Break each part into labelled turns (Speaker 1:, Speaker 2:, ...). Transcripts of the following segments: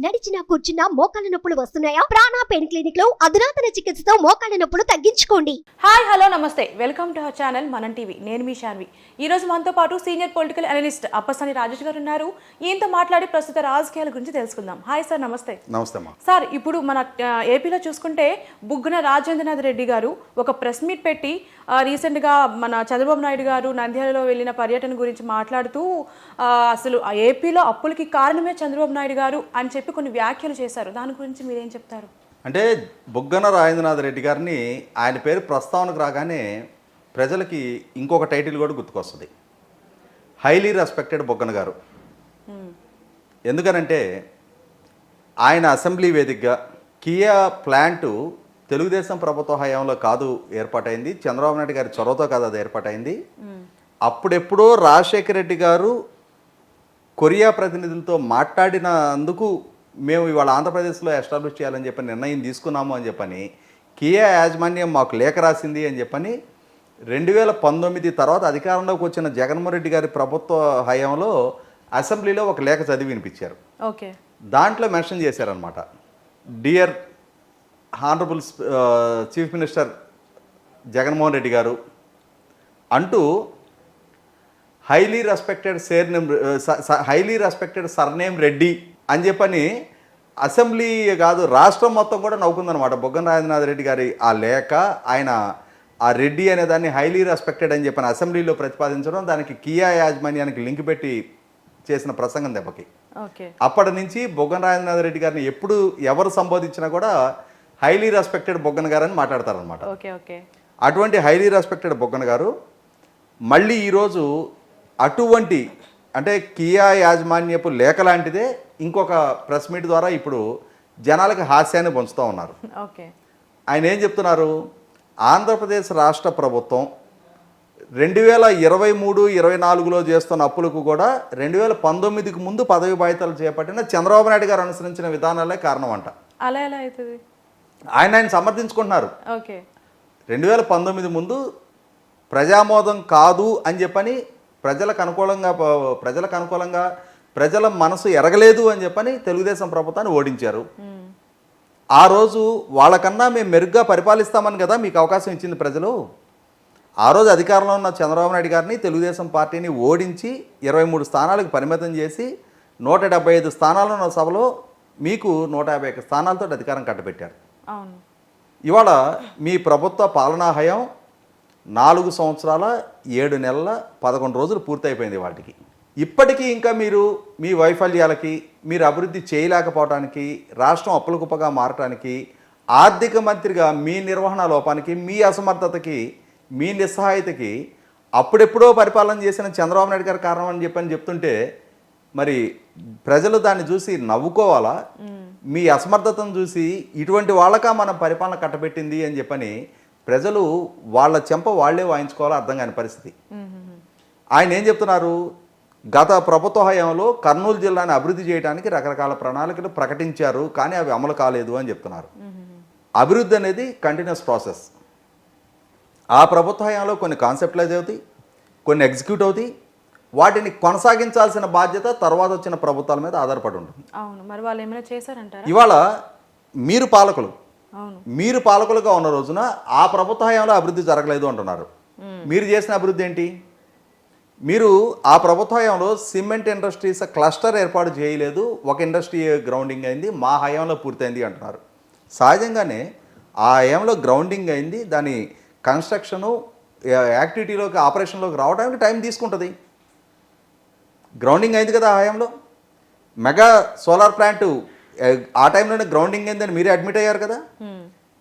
Speaker 1: నడిచినా కూర్చున్నా మోకాళ్ళ నొప్పులు వస్తున్నాయా? ప్రాణా పెయిన్ క్లినిక్లో అధునాతన చికిత్సతో మోకాళ్ళ నొప్పులు తగ్గించుకోండి.
Speaker 2: హాయ్ హలో నమస్తే. Welcome to our channel Manam TV. నేను మీ శాన్వి. ఈ రోజు మనతో పాటు senior political analyst Appasani Rajesh garu ఉన్నారు. ఈయనతో మాట్లాడి ప్రస్తుత రాజకీయాల గురించి తెలుసుకుందాం. హాయ్ సార్ నమస్తే.
Speaker 3: నమస్తే
Speaker 2: సార్ ఇప్పుడు మన ఏపీలో చూసుకుంటే బుగ్గన రాజేంద్రనాథ్ రెడ్డి గారు ఒక ప్రెస్ మీట్ పెట్టి ఆ, రీసెంట్గా మన చంద్రబాబు నాయుడు గారు నంద్యాలలో వెళ్ళిన పర్యటన గురించి మాట్లాడుతూ ఆ, అసలు ఆ ఏపీలో అప్పులకి కారణమే చంద్రబాబు నాయుడు గారు అని చెప్పి కొన్ని వ్యాఖ్యలు చేశారు. దాని గురించి మీరేం చెప్తారు?
Speaker 3: అంటే బుగ్గన రాజేంద్రనాథ్ రెడ్డి గారిని ఆయన పేరు ప్రస్తావనకు రాగానే ప్రజలకి ఇంకొక టైటిల్ కూడా గుర్తుకొస్తుంది. హైలీ రెస్పెక్టెడ్ బుగ్గన గారు. ఎందుకనంటే ఆయన అసెంబ్లీ వేదికగా కియా ప్లాంటు తెలుగుదేశం ప్రభుత్వ హయాంలో కాదు ఏర్పాటైంది. చంద్రబాబు నాయుడు గారి చొరవతో కాదు అది ఏర్పాటైంది. అప్పుడెప్పుడో రాజశేఖర రెడ్డి గారు కొరియా ప్రతినిధులతో మాట్లాడినందుకు మేము ఇవాళ ఆంధ్రప్రదేశ్లో ఎస్టాబ్లిష్ చేయాలని చెప్పి నిర్ణయం తీసుకున్నాము అని చెప్పని కియా యాజమాన్యం మాకు లేఖ రాసింది అని చెప్పని రెండు వేల పంతొమ్మిది తర్వాత అధికారంలోకి వచ్చిన జగన్మోహన్ రెడ్డి గారి ప్రభుత్వ హయాంలో అసెంబ్లీలో ఒక లేఖ చదివి వినిపించారు.
Speaker 2: ఓకే.
Speaker 3: దాంట్లో మెన్షన్ చేశారనమాట dear honourable chief minister Jaganmohan Reddy garu అంటూ highly respected sir name highly respected surname Reddy అని చెప్పని అసెంబ్లీ కాదు రాష్ట్రం మొత్తం కూడా నవ్వుకుందనమాట బొగ్గన రాజేంద్రనాథ్ రెడ్డి గారి ఆ లేఖ ఆయన ఆ రెడ్డి అనే దాన్ని హైలీ రెస్పెక్టెడ్ అని చెప్పని అసెంబ్లీలో ప్రతిపాదించడం దానికి కియా యాజమాన్యానికి లింక్ పెట్టి చేసిన ప్రసంగం దెబ్బకి.
Speaker 2: ఓకే.
Speaker 3: అప్పటి నుంచి బొగ్గన రాజేంద్రనాథ్ రెడ్డి గారిని ఎప్పుడు ఎవరు సంబోధించినా కూడా హైలీ రెస్పెక్టెడ్ బొగ్గన గారు అని మాట్లాడతారనమాట
Speaker 2: ఓకే ఓకే.
Speaker 3: అటువంటి హైలీ రెస్పెక్టెడ్ బొగ్గన గారు మళ్ళీ ఈరోజు అటువంటి అంటే కియా యాజమాన్యపు లేఖ లాంటిదే ఇంకొక ప్రెస్ మీట్ ద్వారా ఇప్పుడు జనాలకు హాస్యాన్ని పంచుతూ ఉన్నారు.
Speaker 2: ఓకే.
Speaker 3: ఆయన ఏం చెప్తున్నారు? ఆంధ్రప్రదేశ్ రాష్ట్ర ప్రభుత్వం రెండు వేల ఇరవై మూడు ఇరవై నాలుగులో చేస్తున్న అప్పులకు కూడా రెండు వేల పంతొమ్మిదికి ముందు పదవి బాధ్యతలు చేపట్టిన చంద్రబాబు నాయుడు గారు అనుసరించిన విధానాలే కారణం అంట
Speaker 2: అలా ఎలా అవుతుంది?
Speaker 3: ఆయన ఆయన సమర్థించుకుంటున్నారు.
Speaker 2: ఓకే.
Speaker 3: రెండు వేల పంతొమ్మిది ముందు ప్రజామోదం కాదు అని చెప్పని ప్రజలకు అనుకూలంగా ప్రజలకు అనుకూలంగా ప్రజల మనసు ఎరగలేదు అని చెప్పని తెలుగుదేశం ప్రభుత్వాన్ని ఓడించారు. ఆ రోజు వాళ్ళకన్నా మేము మెరుగ్గా పరిపాలిస్తామని కదా మీకు అవకాశం ఇచ్చింది ప్రజలు? ఆ రోజు అధికారంలో ఉన్న చంద్రబాబు నాయుడు గారిని తెలుగుదేశం పార్టీని ఓడించి ఇరవై మూడు స్థానాలకు పరిమితం చేసి నూట డెబ్బై ఐదు స్థానాలు ఉన్న సభలో మీకు నూట యాభై ఒక్క స్థానాలతో అధికారం కట్టబెట్టారు. ఇవాళ మీ ప్రభుత్వ పాలనా హయం నాలుగు సంవత్సరాల ఏడు నెలల పదకొండు రోజులు పూర్తయిపోయింది వాటికి. ఇప్పటికీ ఇంకా మీరు మీ వైఫల్యాలకి మీరు అభివృద్ధి చేయలేకపోవడానికి రాష్ట్రం అప్పుల కుప్పగా మారటానికి ఆర్థిక మంత్రిగా మీ నిర్వహణ లోపానికి మీ అసమర్థతకి మీ నిస్సహాయతకి అప్పుడెప్పుడో పరిపాలన చేసిన చంద్రబాబు నాయుడు గారి కారణం అని చెప్పని చెప్తుంటే మరి ప్రజలు దాన్ని చూసి నవ్వుకోవాలా? మీ అసమర్థతను చూసి ఇటువంటి వాళ్ళకా మనం పరిపాలన కట్టబెట్టింది అని చెప్పని ప్రజలు వాళ్ళ చెంప వాళ్ళే వాయించుకోవాలో అర్థం కాని పరిస్థితి. ఆయన ఏం చెప్తున్నారు? గత ప్రభుత్వ హయాంలో కర్నూలు జిల్లాని అభివృద్ధి చేయడానికి రకరకాల ప్రణాళికలు ప్రకటించారు కానీ అవి అమలు కాలేదు అని చెప్తున్నారు. అభివృద్ధి అనేది కంటిన్యూస్ ప్రాసెస్ ఆ ప్రభుత్వ హయాంలో కొన్ని కాన్సెప్టలైజ్ అవుతాయి కొన్ని ఎగ్జిక్యూట్ అవుతాయి. వాటిని కొనసాగించాల్సిన బాధ్యత తర్వాత వచ్చిన ప్రభుత్వాల మీద ఆధారపడి ఉంటుంది.
Speaker 2: అవును మరి వాళ్ళు ఏమైనా చేశారంటారా?
Speaker 3: ఇవాళ మీరు పాలకులు మీరు పాలకులుగా ఉన్న రోజున ఆ ప్రభుత్వ హయాంలో అభివృద్ధి జరగలేదు అంటున్నారు. మీరు చేసిన అభివృద్ధి ఏంటి? మీరు ఆ ప్రభుత్వ హయాంలో సిమెంట్ ఇండస్ట్రీస్ క్లస్టర్ ఏర్పాటు చేయలేదు ఒక ఇండస్ట్రీ గ్రౌండింగ్ అయింది మా హయాంలో పూర్తయింది అంటున్నారు. సహజంగానే ఆ హయాంలో గ్రౌండింగ్ అయింది దాని కన్స్ట్రక్షను యాక్టివిటీలోకి ఆపరేషన్లోకి రావడానికి టైం తీసుకుంటుంది. గ్రౌండింగ్ అయింది కదా ఆ హయాంలో. మెగా సోలార్ ప్లాంట్ ఆ టైంలోనే గ్రౌండింగ్ అయిందని మీరే అడ్మిట్ అయ్యారు కదా.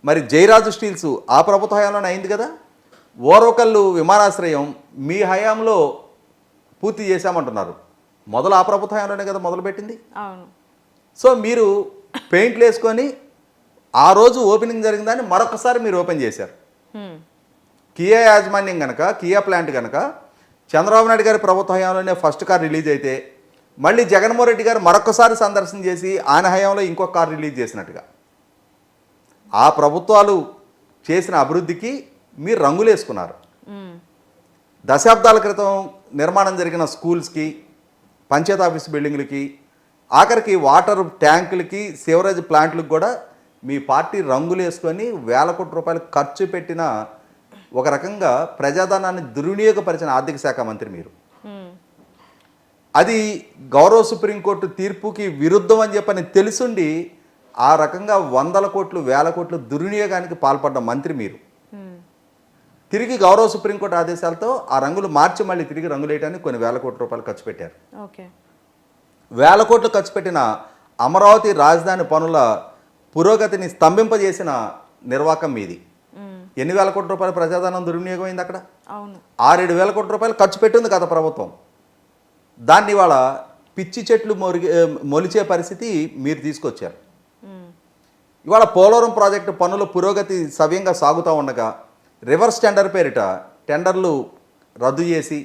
Speaker 3: మరి జయరాజు స్టీల్స్ ఆ ప్రభుత్వ హయాంలోనే అయింది కదా. ఓరోకల్లు విమానాశ్రయం మీ హయాంలో పూర్తి చేశామంటున్నారు. మొదలు ఆ ప్రభుత్వ హయాంలోనే కదా మొదలుపెట్టింది.
Speaker 2: అవును.
Speaker 3: సో మీరు పెయింట్లు వేసుకొని ఆ రోజు ఓపెనింగ్ జరిగిందని మరొకసారి మీరు ఓపెన్ చేశారు. కియా యాజమాన్యం కనుక కియా ప్లాంట్ కనుక చంద్రబాబు నాయుడు గారి ప్రభుత్వ హయాంలోనే ఫస్ట్ కార్ రిలీజ్ అయితే మళ్ళీ జగన్మోహన్ రెడ్డి గారు మరొకసారి సందర్శన చేసి ఆయన హయాంలో ఇంకొక కార్ రిలీజ్ చేసినట్టుగా. ఆ ప్రభుత్వాలు చేసిన అభివృద్ధికి మీరు రంగులేసుకున్నారు. దశాబ్దాల క్రితం నిర్మాణం జరిగిన స్కూల్స్కి పంచాయత్ ఆఫీస్ బిల్డింగ్లకి ఆఖరికి వాటర్ ట్యాంకులకి సివరేజ్ ప్లాంట్లకు కూడా మీ పార్టీ రంగులు వేసుకొని వేల కోట్ల రూపాయలు ఖర్చు పెట్టిన ఒక రకంగా ప్రజాధనాన్ని దుర్వినియోగపరిచిన ఆర్థిక శాఖ మంత్రి మీరు. అది గౌరవ సుప్రీంకోర్టు తీర్పుకి విరుద్ధం అని చెప్పని తెలుసుండి ఆ రకంగా వందల కోట్లు వేల కోట్లు దుర్వినియోగానికి పాల్పడ్డ మంత్రి మీరు. తిరిగి గౌరవ సుప్రీంకోర్టు ఆదేశాలతో ఆ రంగులు మార్చి మళ్ళీ తిరిగి రంగులు వేయడానికి కొన్ని వేల కోట్ల రూపాయలు ఖర్చు పెట్టారు.
Speaker 2: ఓకే.
Speaker 3: వేల కోట్లు ఖర్చు పెట్టిన అమరావతి రాజధాని పనుల పురోగతిని స్తంభింపజేసిన నిర్వాకం మీది. ఎన్ని వేల కోట్ల రూపాయల ప్రజాధనం దుర్వినియోగం అయింది అక్కడ? ఆరేడు వేల కోట్ల రూపాయలు ఖర్చు పెట్టింది గత ప్రభుత్వం. దాన్ని ఇవాళ పిచ్చి చెట్లు మొరిగే మొలిచే పరిస్థితి మీరు తీసుకొచ్చారు. ఇవాళ పోలవరం ప్రాజెక్టు పనుల పురోగతి సవ్యంగా సాగుతూ ఉండగా రివర్స్ టెండర్ పేరిట టెండర్లు రద్దు చేసి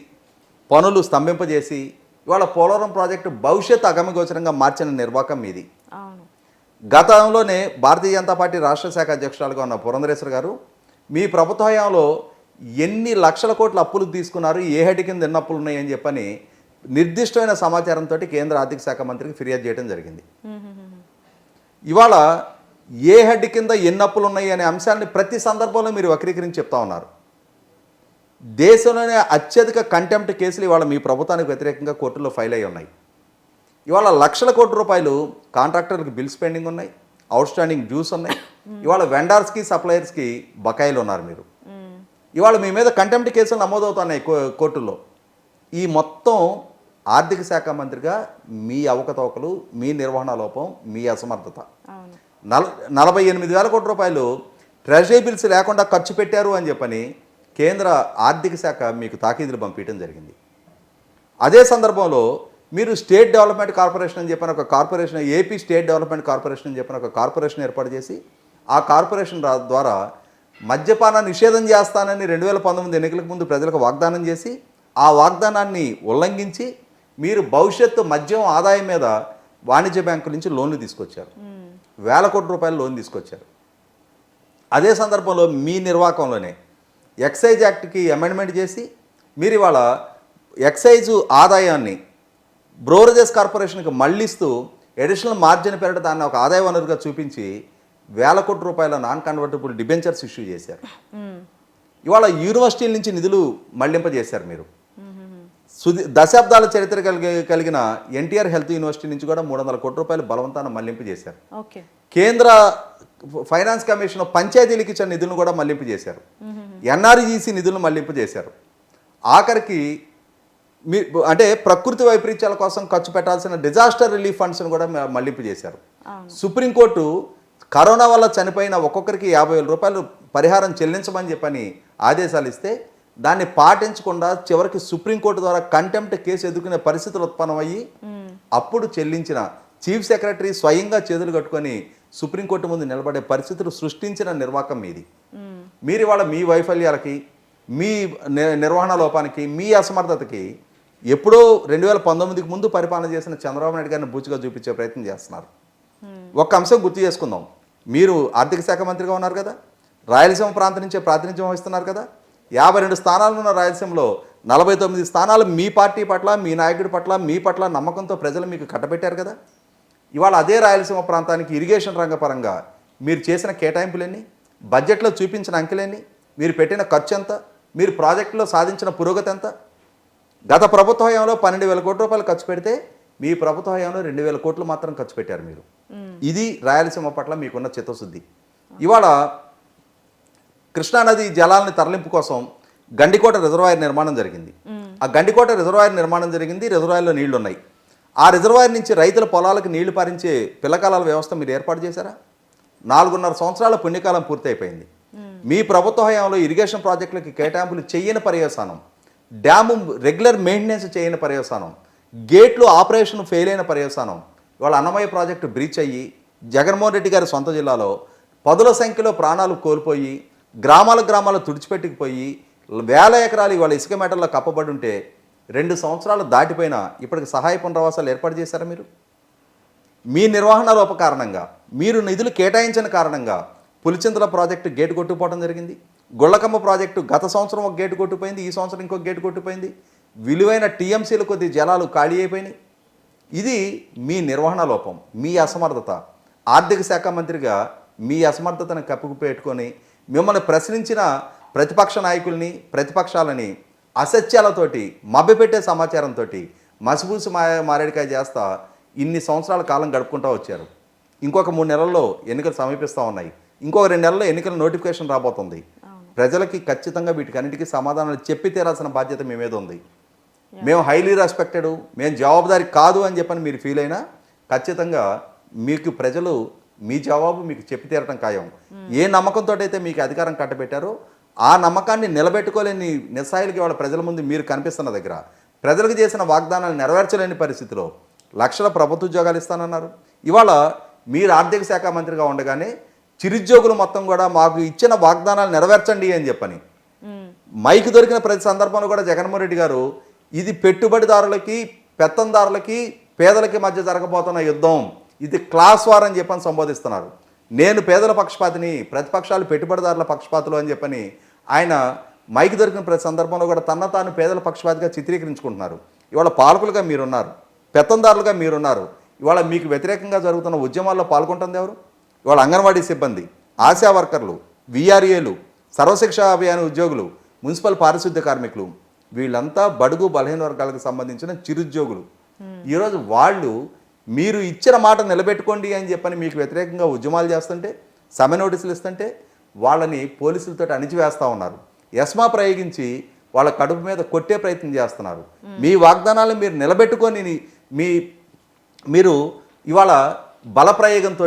Speaker 3: పనులు స్తంభింపజేసి ఇవాళ పోలవరం ప్రాజెక్టు భవిష్యత్ అగమగోచరంగా మార్చిన నిర్వాకం మీది.
Speaker 2: అవును.
Speaker 3: గతంలోనే భారతీయ జనతా పార్టీ రాష్ట్ర శాఖ అధ్యక్షురాలుగా ఉన్న పురంధరేశ్వర్ గారు మీ ప్రభుత్వ హయాంలో ఎన్ని లక్షల కోట్ల అప్పులు తీసుకున్నారు ఏ హెడ్ కింద ఎన్ని అప్పులు ఉన్నాయని చెప్పని నిర్దిష్టమైన సమాచారంతో కేంద్ర ఆర్థిక శాఖ మంత్రికి ఫిర్యాదు చేయడం జరిగింది. ఇవాళ ఏ హెడ్ కింద ఎన్ని అప్పులు ఉన్నాయి అనే అంశాన్ని ప్రతి సందర్భంలో మీరు వక్రీకరించి చెప్తా ఉన్నారు. దేశంలోనే అత్యధిక కంటెంప్ట్ కేసులు ఇవాళ మీ ప్రభుత్వానికి వ్యతిరేకంగా కోర్టులో ఫైల్ అయి ఉన్నాయి. ఇవాళ లక్షల కోట్ల రూపాయలు కాంట్రాక్టర్లకు బిల్స్ పెండింగ్ ఉన్నాయి అవుట్ స్టాండింగ్ డ్యూస్ ఉన్నాయి. ఇవాళ వెండర్స్కి సప్లయర్స్కి బకాయిలు ఉన్నారు మీరు. ఇవాళ మీ మీద కంటెంప్ట్ కేసులు నమోదవుతున్నాయి కో- కోర్టుల్లో. ఈ మొత్తం ఆర్థిక శాఖ మంత్రిగా మీ అవకతవకలు మీ నిర్వహణ లోపం మీ అసమర్థత. నల నలభై ఎనిమిది వేల కోట్ల రూపాయలు ట్రెజరీ బిల్స్ లేకుండా ఖర్చు పెట్టారు అని చెప్పని కేంద్ర ఆర్థిక శాఖ మీకు తాకీదులు పంపించడం జరిగింది. అదే సందర్భంలో మీరు స్టేట్ డెవలప్మెంట్ కార్పొరేషన్ అని చెప్పిన ఒక corporation AP state development corporation అని చెప్పిన ఒక కార్పొరేషన్ ఏర్పాటు చేసి ఆ కార్పొరేషన్ ద్వారా మద్యపాన నిషేధం చేస్తానని రెండు వేల పంతొమ్మిది ఎన్నికలకు ముందు ప్రజలకు వాగ్దానం చేసి ఆ వాగ్దానాన్ని ఉల్లంఘించి మీరు భవిష్యత్తు మద్యం ఆదాయం మీద వాణిజ్య బ్యాంకుల నుంచి లోన్లు తీసుకొచ్చారు. వేల కోట్ల రూపాయలు లోన్ తీసుకొచ్చారు అదే సందర్భంలో మీ నిర్వాహకంలోనే ఎక్సైజ్ యాక్ట్కి అమెండ్మెంట్ చేసి మీరు ఇవాళ ఎక్సైజ్ ఆదాయాన్ని బ్రోరేజెస్ కార్పొరేషన్కి మళ్ళిస్తూ అడిషనల్ మార్జిన్ పేరిట దాన్ని ఒక ఆదాయ వనరుగా చూపించి వేల కోట్ల రూపాయల నాన్ కన్వర్టబుల్ డిబెంచర్స్ ఇష్యూ చేశారు. ఇవాళ యూనివర్సిటీల నుంచి నిధులు మళ్ళింపజేశారు మీరు. సుది దశాబ్దాల చరిత్ర కలిగి కలిగిన ఎన్టీఆర్ హెల్త్ యూనివర్సిటీ నుంచి కూడా మూడు వందల కోట్ల రూపాయలు బలవంతాన మళ్ళింపు చేశారు. కేంద్ర ఫైనాన్స్ కమిషన్ పంచాయతీలకు ఇచ్చిన నిధులను కూడా మళ్ళింపు చేశారు. ఎన్ఆర్ఈసి నిధులను మళ్ళింపు చేశారు. ఆఖరికి మీ అంటే ప్రకృతి వైపరీత్యాల కోసం ఖర్చు పెట్టాల్సిన డిజాస్టర్ రిలీఫ్ ఫండ్స్ను కూడా మళ్ళింపు చేశారు. సుప్రీంకోర్టు కరోనా వల్ల చనిపోయిన ఒక్కొక్కరికి యాభై వేల రూపాయలు పరిహారం చెల్లించమని చెప్పని ఆదేశాలు ఇస్తే దాన్ని పాటించకుండా చివరికి సుప్రీంకోర్టు ద్వారా కంటెంప్ట్ కేసు ఎదుర్కొనే పరిస్థితులు ఉత్పన్నమయ్యి అప్పుడు చెల్లించిన చీఫ్ సెక్రటరీ స్వయంగా చేతులు కట్టుకొని సుప్రీంకోర్టు ముందు నిలబడే పరిస్థితులు సృష్టించిన నిర్వాహకం మీది. మీరు ఇవాళ మీ వైఫల్యాలకి మీ నిర్వహణ లోపానికి మీ అసమర్థతకి ఎప్పుడో రెండు వేల పంతొమ్మిదికి ముందు పరిపాలన చేసిన చంద్రబాబు నాయుడు గారిని బూచిగా చూపించే ప్రయత్నం చేస్తున్నారు. ఒక్క అంశం గుర్తు చేసుకుందాం. మీరు ఆర్థిక శాఖ మంత్రిగా ఉన్నారు కదా రాయలసీమ ప్రాంతం నుంచే ప్రాతినిధ్యం వహిస్తున్నారు కదా యాభై రెండు స్థానాలు ఉన్న రాయలసీమలో నలభై తొమ్మిది స్థానాలు మీ పార్టీ పట్ల మీ నాయకుడి పట్ల మీ పట్ల నమ్మకంతో ప్రజలు మీకు కట్టబెట్టారు కదా? ఇవాళ అదే రాయలసీమ ప్రాంతానికి ఇరిగేషన్ రంగపరంగా మీరు చేసిన కేటాయింపులెన్ని? బడ్జెట్లో చూపించిన అంకెలెన్ని? మీరు పెట్టిన ఖర్చు ఎంత మీరు ప్రాజెక్టులో సాధించిన పురోగతి ఎంత గత ప్రభుత్వ హయాంలో పన్నెండు వేల కోట్ల రూపాయలు ఖర్చు పెడితే మీ ప్రభుత్వ హయాంలో రెండు వేల కోట్లు మాత్రం ఖర్చు పెట్టారు మీరు. ఇది రాయలసీమ పట్ల మీకున్న చిత్తశుద్ధి. ఇవాళ కృష్ణానది జలాలని తరలింపు కోసం గండికోట రిజర్వాయర్ నిర్మాణం జరిగింది. ఆ గండికోట రిజర్వాయర్ నిర్మాణం జరిగింది రిజర్వాయర్లో నీళ్ళు ఉన్నాయి ఆ రిజర్వాయర్ నుంచి రైతుల పొలాలకు నీళ్ళు పారించే పిల్లకాలాల వ్యవస్థ మీరు ఏర్పాటు చేశారా? నాలుగున్నర సంవత్సరాల పుణ్యకాలం పూర్తయిపోయింది. మీ ప్రభుత్వ హయాంలో ఇరిగేషన్ ప్రాజెక్టులకి కేటాయింపులు చేయని పర్యవసానం డ్యాము రెగ్యులర్ మెయింటెనెన్స్ చేయని పర్యవసానం గేట్లు ఆపరేషన్ ఫెయిల్ అయిన పర్యవసానం ఇవాళ అన్నమయ్య ప్రాజెక్టు బ్రీచ్ అయ్యి జగన్మోహన్ రెడ్డి గారి సొంత జిల్లాలో పదుల సంఖ్యలో ప్రాణాలు కోల్పోయి గ్రామాల గ్రామాలు తుడిచిపెట్టుకుపోయి వేల ఎకరాలు ఇవాళ ఇసుక మేటల్లో కప్పబడి ఉంటే రెండు సంవత్సరాలు దాటిపోయినా ఇప్పటికి సహాయ పునరావాసాలు ఏర్పాటు చేశారా మీరు? మీ నిర్వహణ లోప కారణంగా మీరు నిధులు కేటాయించిన కారణంగా పులిచింతల ప్రాజెక్టు గేటు కొట్టుకుపోవడం జరిగింది. గొళ్ళకమ్మ ప్రాజెక్టు గత సంవత్సరం ఒక గేటు కొట్టుపోయింది ఈ సంవత్సరం ఇంకొక గేటు కొట్టుపోయింది విలువైన టీఎంసీలు కొద్ది జలాలు ఖాళీ అయిపోయినాయి. ఇది మీ నిర్వహణ లోపం మీ అసమర్థత. ఆర్థిక శాఖ మంత్రిగా మీ అసమర్థతను కప్పుకుపెట్టుకొని మిమ్మల్ని ప్రశ్నించిన ప్రతిపక్ష నాయకుల్ని ప్రతిపక్షాలని అసత్యాలతోటి మభ్యపెట్టే సమాచారంతో మసిపూసి మా మారేడికాయ చేస్తా ఇన్ని సంవత్సరాల కాలం గడుపుకుంటూ వచ్చారు. ఇంకొక మూడు నెలల్లో ఎన్నికలు సమీపిస్తూ ఉన్నాయి. ఇంకొక రెండు నెలల్లో ఎన్నికల నోటిఫికేషన్ రాబోతుంది. ప్రజలకి ఖచ్చితంగా వీటికన్నిటికీ సమాధానాలు చెప్పి తీరాల్సిన బాధ్యత మీ మీద ఉంది. మేము హైలీ రెస్పెక్టెడ్ మేము జవాబుదారి కాదు అని చెప్పని మీరు ఫీల్ అయినా ఖచ్చితంగా మీకు ప్రజలు మీ జవాబు మీకు చెప్పి తీరటం ఖాయం. ఏ నమ్మకంతో అయితే మీకు అధికారం కట్టబెట్టారో ఆ నమ్మకాన్ని నిలబెట్టుకోలేని నిస్సాయిలకి వాళ్ళ ప్రజల ముందు మీరు కనిపిస్తున్న దగ్గర. ప్రజలకు చేసిన వాగ్దానాలు నెరవేర్చలేని పరిస్థితిలో లక్షల ప్రభుత్వ ఉద్యోగాలు ఇస్తానన్నారు. ఇవాళ మీరు ఆర్థిక శాఖ మంత్రిగా ఉండగానే చిరుద్యోగులు మొత్తం కూడా మాకు ఇచ్చిన వాగ్దానాలు నెరవేర్చండి అని చెప్పని. మైక్ దొరికిన ప్రతి సందర్భంలో కూడా జగన్మోహన్ రెడ్డి గారు ఇది పెట్టుబడిదారులకి పెత్తందారులకి పేదలకి మధ్య జరగబోతున్న యుద్ధం. ఇది క్లాస్ వార్ అని చెప్పని సంబోధిస్తున్నారు. నేను పేదల పక్షపాతిని ప్రతిపక్షాలు పెట్టుబడిదారుల పక్షపాతులు అని చెప్పని ఆయన మైక్ దొరికిన ప్రతి సందర్భంలో కూడా తన తాను పేదల పక్షపాతిగా చిత్రీకరించుకుంటున్నారు. ఇవాళ పాలకులుగా మీరున్నారు పెత్తందారులుగా మీరున్నారు. ఇవాళ మీకు వ్యతిరేకంగా జరుగుతున్న ఉద్యమాల్లో పాల్గొంటుంది ఎవరు? ఇవాళ అంగన్వాడీ సిబ్బంది ఆశా వర్కర్లు విఆర్ఏలు సర్వశిక్ష అభియాన ఉద్యోగులు మున్సిపల్ పారిశుద్ధ్య కార్మికులు. వీళ్ళంతా బడుగు బలహీన వర్గాలకు సంబంధించిన చిరుద్యోగులు. ఈరోజు వాళ్ళు మీరు ఇచ్చిన మాట నిలబెట్టుకోండి అని చెప్పని మీకు వ్యతిరేకంగా ఉద్యమాలు చేస్తుంటే సమ్మె నోటీసులు ఇస్తుంటే వాళ్ళని పోలీసులతో అణిచివేస్తూ ఉన్నారు. ఎస్మా ప్రయోగించి వాళ్ళ కడుపు మీద కొట్టే ప్రయత్నం చేస్తున్నారు. మీ వాగ్దానాలు మీరు నిలబెట్టుకొని మీ మీరు ఇవాళ బలప్రయోగంతో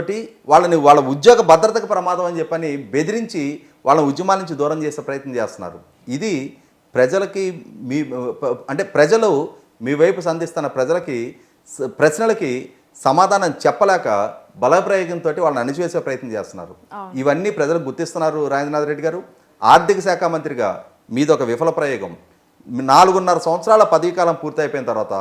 Speaker 3: వాళ్ళని వాళ్ళ ఉద్యోగ భద్రతకు ప్రమాదం అని చెప్పని బెదిరించి వాళ్ళ ఉద్యమాల నుంచి దూరం చేసే ప్రయత్నం చేస్తున్నారు. ఇది ప్రజలకి మీ అంటే ప్రజలు మీ వైపు సంధిస్తున్న ప్రజలకి ప్రశ్నలకి సమాధానం చెప్పలేక బలప్రయోగంతో వాళ్ళని అణిచివేసే ప్రయత్నం చేస్తున్నారు. ఇవన్నీ ప్రజలు గుర్తిస్తున్నారు రాజేంద్రనాథ్ రెడ్డి గారు. ఆర్థిక శాఖ మంత్రిగా మీదొక విఫల ప్రయోగం. నాలుగున్నర సంవత్సరాల పదవీకాలం పూర్తయిపోయిన తర్వాత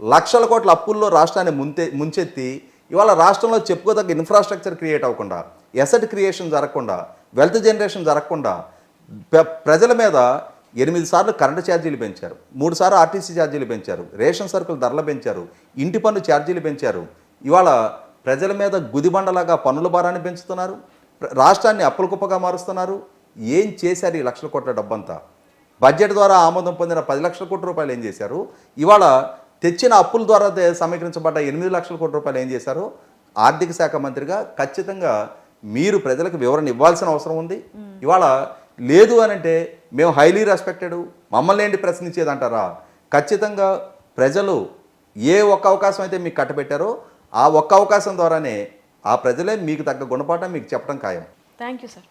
Speaker 3: లక్షల కోట్ల అప్పుల్లో రాష్ట్రాన్ని ముంతే ముంచెత్తి ఇవాళ రాష్ట్రంలో చెప్పుకోదగ్గ ఇన్ఫ్రాస్ట్రక్చర్ క్రియేట్ అవ్వకుండా ఎసెట్ క్రియేషన్ జరగకుండా వెల్త్ జనరేషన్ జరగకుండా ప్ర- ప్రజల మీద ఎనిమిది సార్లు కరెంటు ఛార్జీలు పెంచారు. మూడు సార్లు ఆర్టీసీ ఛార్జీలు పెంచారు. రేషన్ సరుకులు ధరలు పెంచారు. ఇంటి పన్ను ఛార్జీలు పెంచారు. ఇవాళ ప్రజల మీద గుదిబండలాగా పన్నుల భారాన్ని పెంచుతున్నారు. రాష్ట్రాన్ని అప్పుల కుప్పగా మారుస్తున్నారు. ఏం చేశారు ఈ లక్షల కోట్ల డబ్బంతా? బడ్జెట్ ద్వారా ఆమోదం పొందిన పది లక్షల కోట్ల రూపాయలు ఏం చేశారు? ఇవాళ తెచ్చిన అప్పుల ద్వారా సమీకరించబడ్డ ఎనిమిది లక్షల కోట్ల రూపాయలు ఏం చేశారు? ఆర్థిక శాఖ మంత్రిగా ఖచ్చితంగా మీరు ప్రజలకు వివరణ ఇవ్వాల్సిన అవసరం ఉంది. ఇవాళ లేదు అని అంటే మేము హైలీ రెస్పెక్టెడ్. మమ్మల్ని ఏంటి ప్రశ్నించేది అంటారా? ఖచ్చితంగా ప్రజలు ఏ ఒక్క అవకాశం అయితే మీకు కట్టబెట్టారో ఆ ఒక్క అవకాశం ద్వారానే ఆ ప్రజలే మీకు తగ్గ గుణపాఠం మీకు చెప్పడం ఖాయం.
Speaker 2: Thank you sir